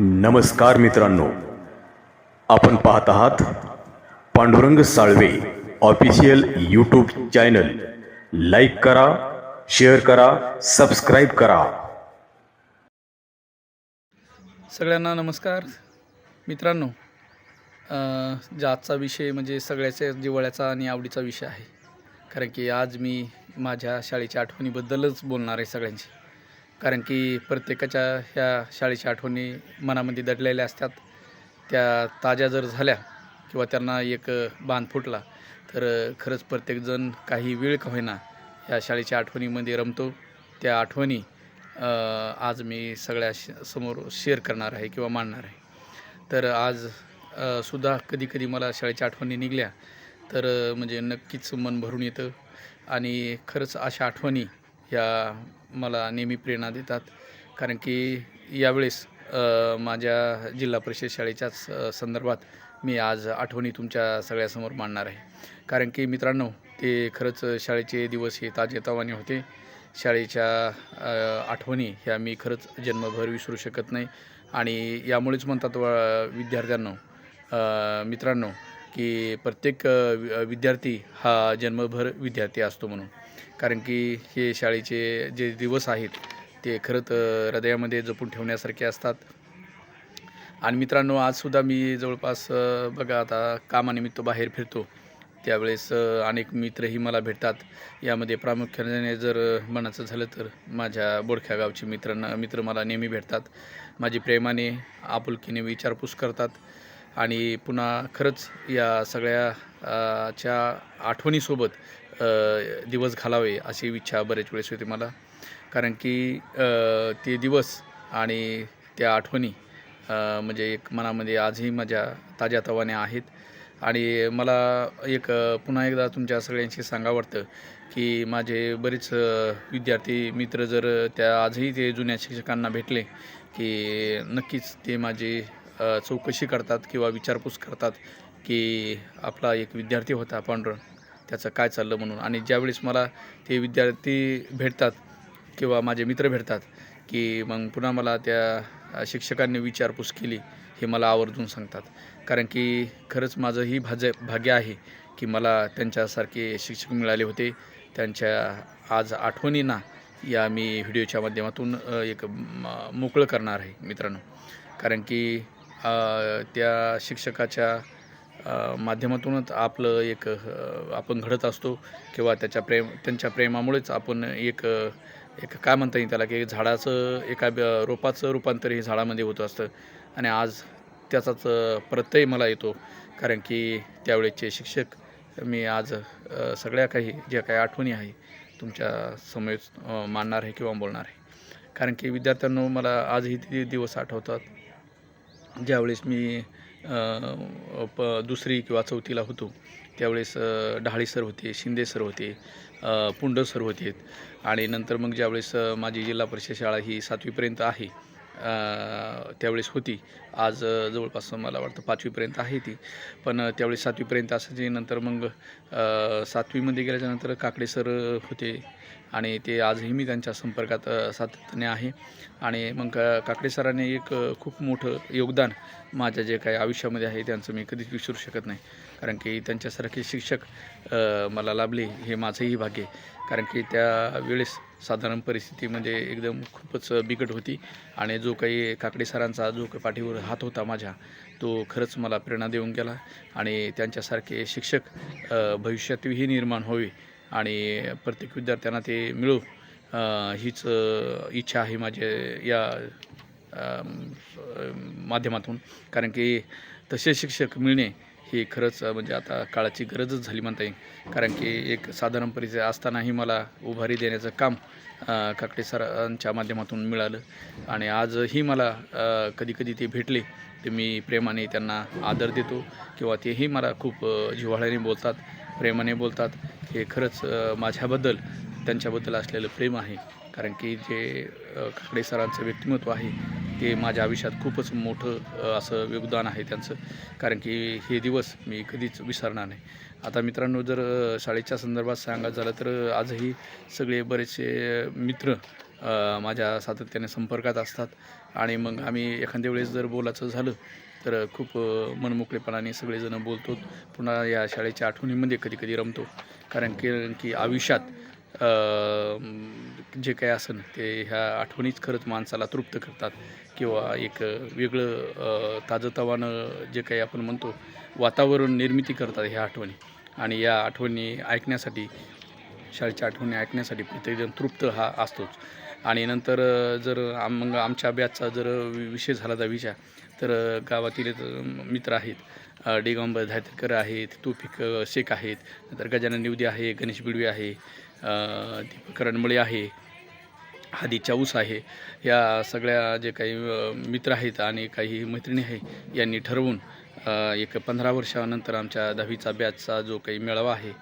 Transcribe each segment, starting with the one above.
नमस्कार मित्रांनो. आपण पाहत आहात Pandurang Salve official YouTube channel. Like करा शेअर करा सबस्क्राईब करा. सगळ्यांना नमस्कार. मित्रांनो ज्या आजचा विषय म्हणजे सगळ्याच्या जिवाळ्याचा आणि आवडीचा विषय आहे. कारण की आज मी माझ्या शाळेच्या आठवणीबद्दलच बोलणार आहे सगळ्यांशी. कारण की प्रत्येकाच्या ह्या शाळेच्या आठवणी मनामध्ये दडलेल्या असतात. त्या ताज्या जर झाल्या किंवा त्यांना एक बांध फुटला तर खरंच प्रत्येकजण काही वेळ का होईना या शाळेच्या आठवणीमध्ये रमतो. त्या आठवणी आज मी सगळ्या श- समोर शेअर करणार आहे किंवा मांडणार आहे. तर आज सुद्धा कधी कधी मला शाळेच्या आठवणी निघल्या तर म्हणजे नक्कीच मन भरून येतं. आणि खरंच अशा आठवणी या मला नेहमी प्रेरणा देतात. कारण की यावेळेस माझ्या जिल्हा परिषद शाळेच्याच संदर्भात मी आज आठवणी तुमच्या सगळ्यासमोर मांडणार आहे. कारण की मित्रांनो ते खरंच शाळेचे दिवस हे ताजेतवाने होते. शाळेच्या आठवणी ह्या मी खरंच जन्मभर विसरू शकत नाही. आणि यामुळेच म्हणतात व विद्यार्थ्यांनो मित्रांनो की प्रत्येक विद्यार्थी हा जन्मभर विद्यार्थी असतो म्हणून. कारण की हे शाळेचे जे दिवस आहेत ते खरं तर हृदयामध्ये जपून ठेवण्यासारखे असतात. आणि मित्रांनो आजसुद्धा मी जवळपास बघा आता कामानिमित्त बाहेर फिरतो. त्यावेळेस अनेक मित्रही मला भेटतात. यामध्ये प्रामुख्याने जर म्हणायचं झालं तर माझ्या बोडख्या गावचे मित्रांना मित्र मला नेहमी भेटतात. माझी प्रेमाने आपुलकीने विचारपूस करतात. आणि पुन्हा खरंच या सगळ्या च्या आठवणीसोबत दिवस घालावे अशी इच्छा बरेच वेळेस होती मला. कारण की ते दिवस आणि त्या आठवणी म्हणजे एक मनामध्ये आजही माझ्या ताज्या तवाने आहेत. आणि मला एक पुन्हा एकदा तुमच्या सगळ्यांशी सांगा वाटतं की माझे बरेच विद्यार्थी मित्र जर त्या आजही ते जुन्या शिक्षकांना भेटले की नक्कीच ते माझी चौकशी करतात किंवा विचारपूस करतात की आपला एक विद्यार्थी होता पांडुरंग. त्याचं काय चाललं म्हणून. आणि ज्यावेळेस मला ते विद्यार्थी भेटतात किंवा माझे मित्र भेटतात की मग पुन्हा मला त्या शिक्षकांनी विचारपूस केली हे मला आवर्जून सांगतात. कारण की खरंच माझं ही भाज भाग्य आहे की मला त्यांच्यासारखे शिक्षक मिळाले होते. त्यांच्या आज आठवणींना या मी व्हिडिओच्या माध्यमातून एक म- मोकळं करणार आहे मित्रांनो. कारण की त्या शिक्षकाच्या माध्यमातूनच आपलं एक आपण घडत असतो किंवा त्याच्या प्रेम त्यांच्या प्रेमामुळेच आपण एक एक काय म्हणता येईल त्याला की झाडाचं एका ब- रोपाचं रूपांतर हे झाडामध्ये होत असतं. आणि आज त्याचाच प्रत्यय मला येतो. कारण की त्यावेळेचे शिक्षक मी आज सगळ्या काही ज्या काही आठवणी आहे तुमच्यासमोर मांडणार आहे किंवा बोलणार आहे. कारण की विद्यार्थ्यांनो मला आजही ते दिवस आठवतात. ज्यावेळेस मी प दुसरी किंवा चौथीला होतो. त्यावेळेस ढाळी सर होते शिंदे सर होते पुंड सर होते. आणि नंतर मग ज्यावेळेस माझी जिल्हा परिषद शाळा ही सातवीपर्यंत आहे त्यावेळेस होती. आज जवळपास मला वाटतं पाचवीपर्यंत आहे ती. पण त्यावेळेस सातवीपर्यंत असायची. नंतर मग सातवीमध्ये गेल्याच्यानंतर काकडे सर होते. आणि ते आजही मी त्यांच्या संपर्कात सातत्याने आहे. आणि मग का काकडे सरांनी एक खूप मोठं योगदान माझ्या जे काही आयुष्यामध्ये आहे त्यांचं मी कधीच विसरू शकत नाही. कारण की त्यांच्यासारखे शिक्षक मला लाभले हे माझंही भाग्य आहे. कारण की त्या वेळेस साधारण परिस्थिती म्हणजे एकदम खूपच बिकट होती. आणि जो काही काकडे सरांचा जो काही पाठीवर हात होता माझ्या तो खरंच मला प्रेरणा देऊन गेला. आणि त्यांच्यासारखे शिक्षक भविष्यातही निर्माण व्हावे आणि प्रत्येक विद्यार्थ्यांना ते मिळो हीच इच्छा आहे माझे या माध्यमातून. कारण की तसे शिक्षक मिळणे ही खरंच म्हणजे आता काळाची गरजच झाली म्हणता येईल. कारण की एक साधारण परिचय असतानाही मला उभारी देण्याचं काम काकडे सरांच्या माध्यमातून मिळालं. आणि आजही मला कधीकधी ते भेटले ते मी प्रेमाने त्यांना आदर देतो किंवा तेही मला खूप जिव्हाळ्याने बोलतात प्रेमाने बोलतात. हे खरंच माझ्याबद्दल त्यांच्याबद्दल असलेलं प्रेम आहे. कारण की जे काकडे सरांचं व्यक्तिमत्व आहे ते माझ्या आयुष्यात खूपच मोठं असं योगदान आहे त्यांचं. कारण की हे दिवस मी कधीच विसरणार नाही. आता मित्रांनो जर शाळेच्या संदर्भात सांगायचं झालं तर आजही सगळे बरेचसे मित्र माझ्या सातत्याने संपर्कात असतात. आणि मग आम्ही एखाद्या वेळेस जर बोलायचं झालं तर खूप मनमोकळेपणाने सगळेजण बोलतो. पुन्हा या शाळेच्या आठवणीमध्ये कधी कधी रमतो. कारण की की आयुष्यात जे काही असेल ते ह्या आठवणीच खरंच माणसाला तृप्त करतात किंवा एक वेगळं ताजंतवानं जे काही आपण म्हणतो वातावरण निर्मिती करतात ह्या आठवणी. आणि या आठवणी ऐकण्यासाठी शाळेच्या आठवणी ऐकण्यासाठी प्रत्येकजण तृप्त हा असतोच. आणि नंतर जर आम मग आमच्या बॅचचा जर विषय झाला दहावीच्या तर गावातील एक, मित्र आहेत अ, धायतकर आहेत तोफिक शेख आहेत नंतर गजानन निवदी आहे गणेश बिडवे आहे अ, दीपक रणमळे आहे हादी चाऊस आहे. या सगळ्या जे काही मित्र आहेत आणि काही मैत्रिणी आहे यांनी ठरवून एक पंधरा वर्षानंतर आमच्या दहावीचा बॅचचा जो काही मेळावा आहे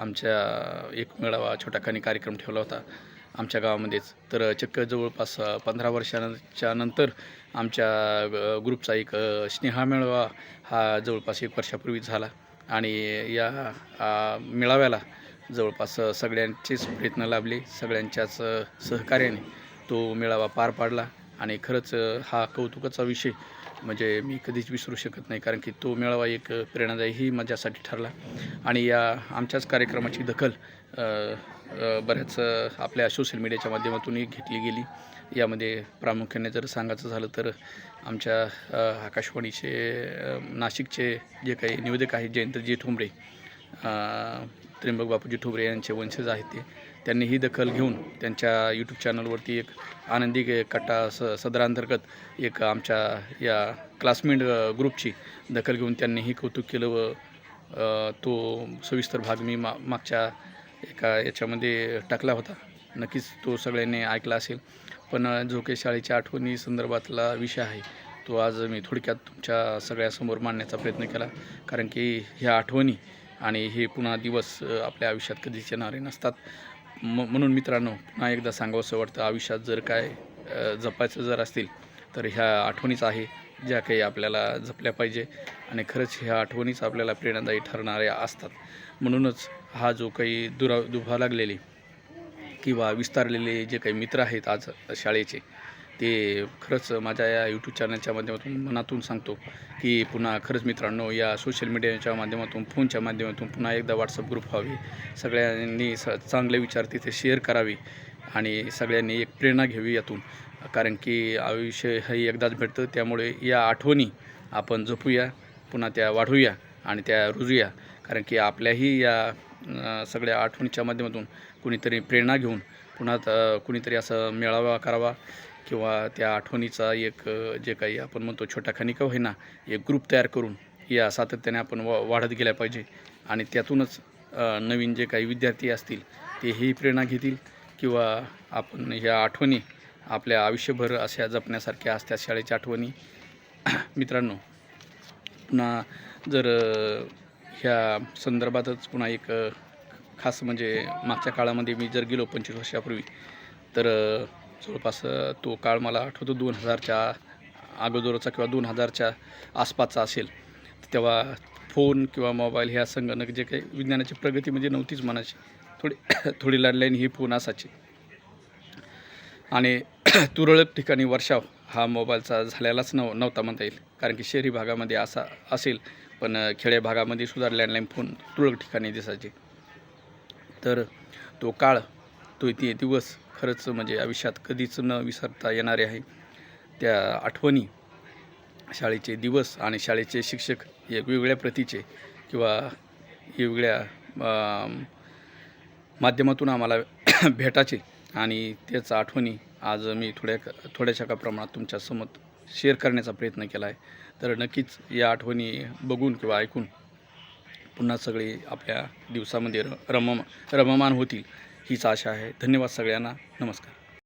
आमच्या एक मेळावा छोटाखानी कार्यक्रम ठेवला होता आमच्या गावामध्येच. तर चक्क जवळपास पंधरा वर्षांच्या नंतर आमच्या ग्रुपचा एक स्नेहा मेळावा हा जवळपास एक वर्षापूर्वी झाला. आणि या मेळाव्याला जवळपास सगळ्यांचेच प्रयत्न लाभले सगळ्यांच्याच सहकार्याने तो मेळावा पार पाडला. आणि खरंच हा कौतुकाचा विषय म्हणजे मी कधीच विसरू शकत नाही कारण की तो मेळावा एक प्रेरणादायीही माझ्यासाठी ठरला. आणि या आमच्याच कार्यक्रमाची दखल बऱ्याच आपल्या सोशल मीडियाच्या माध्यमातूनही घेतली गेली. यामध्ये प्रामुख्याने जर सांगायचं झालं तर आमच्या आकाशवाणीचे नाशिकचे जे काही निवेदक आहेत जयंतजी ठोंबरे त्र्यंबक बापूजी ठोबरे यांचे वंशज आहेत ते. त्यांनी ही दखल घेऊन त्यांच्या यूट्यूब चॅनलवरती एक आनंदी कट्टा स सदरांतर्गत एक आमच्या या क्लासमेट ग्रुपची दखल घेऊन त्यांनी ही कौतुक केलं व तो सविस्तर भाग मी मा मागच्या एका याच्यामध्ये टाकला होता. नक्कीच तो सगळ्यांनी ऐकला असेल. पण जो काही शाळेच्या आठवणी संदर्भातला विषय आहे तो आज मी थोडक्यात तुमच्या सगळ्यासमोर मांडण्याचा प्रयत्न केला. कारण की ह्या आठवणी आणि हे पुन्हा दिवस आपल्या आयुष्यात कधीच येणारे नसतात. म म्हणून मित्रांनो पुन्हा एकदा सांगावंसं वाटतं आयुष्यात जर काय जपायचं जर असतील तर ह्या आठवणीच आहे ज्या काही आपल्याला जपल्या पाहिजे. आणि खरंच ह्या आठवणीच आपल्याला प्रेरणादायी ठरणाऱ्या असतात. म्हणूनच हा जो काही दुरा दुभा लागलेली किंवा विस्तारलेले जे काही मित्र आहेत आज शाळेचे ते खरंच माझ्या या यूट्यूब चॅनलच्या माध्यमातून मनातून सांगतो की पुन्हा खरंच मित्रांनो या सोशल मीडियाच्या माध्यमातून फोनच्या माध्यमातून पुन्हा एकदा व्हॉट्सअप ग्रुप व्हावे. सगळ्यांनी स चांगले विचार तिथे शेअर करावे आणि सगळ्यांनी एक प्रेरणा घ्यावी यातून. कारण की आयुष्य हे एकदाच भेटतं त्यामुळे या आठवणी आपण जपूया पुन्हा त्या वाढवूया आणि त्या रुजूया. कारण की आपल्याही या सगळ्या आठवणीच्या माध्यमातून कुणीतरी प्रेरणा घेऊन पुन्हा कुणीतरी असं मेळावा करावा. किंवा त्या आठवणीचा एक जे काही आपण म्हणतो छोटा खनिका होईना एक ग्रुप तयार करून या सातत्याने आपण वा वाढत गेल्या पाहिजे. आणि त्यातूनच नवीन जे काही विद्यार्थी असतील ते ही प्रेरणा घेतील किंवा आपण ह्या आठवणी आपल्या आयुष्यभर अशा जपण्यासारख्या असतात शाळेच्या आठवणी. मित्रांनो पुन्हा जर ह्या संदर्भातच पुन्हा एक खास म्हणजे मागच्या काळामध्ये मी जर गेलो पंचवीस वर्षापूर्वी तर जवळपास तो काळ मला आठवतो दोन हजारच्या अगोदरचा किंवा दोन हजारच्या आसपासचा असेल. तेव्हा फोन किंवा मोबाईल ह्या संगणक जे काही विज्ञानाची प्रगती म्हणजे नव्हतीच म्हणायची. थोडी थोडी लँडलाईन ही फोन असायची. आणि तुरळक ठिकाणी वर्षाव हा मोबाईलचा झालेलाच नव नव्हता म्हणता येईल. कारण की शहरी भागामध्ये असा असेल पण खेड्या भागामध्ये सुद्धा लँडलाईन फोन तुरळक ठिकाणी दिसायचे. तर तो काळ तो ते दिवस खरंच म्हणजे आयुष्यात कधीच न विसरता येणारे आहे. त्या आठवणी शाळेचे दिवस आणि शाळेचे शिक्षक एक वेगवेगळ्या प्रतीचे किंवा वेगवेगळ्या माध्यमातून आम्हाला भेटायचे. आणि त्याच आठवणी आज मी थोड्या थोड्याशा का प्रमाणात तुमच्यासमोर शेअर करण्याचा प्रयत्न केला आहे. तर नक्कीच या आठवणी बघून किंवा ऐकून पुन्हा सगळे आपल्या दिवसामध्ये र रम रममान होतील. हीच आशा आहे. धन्यवाद सगळ्यांना. नमस्कार.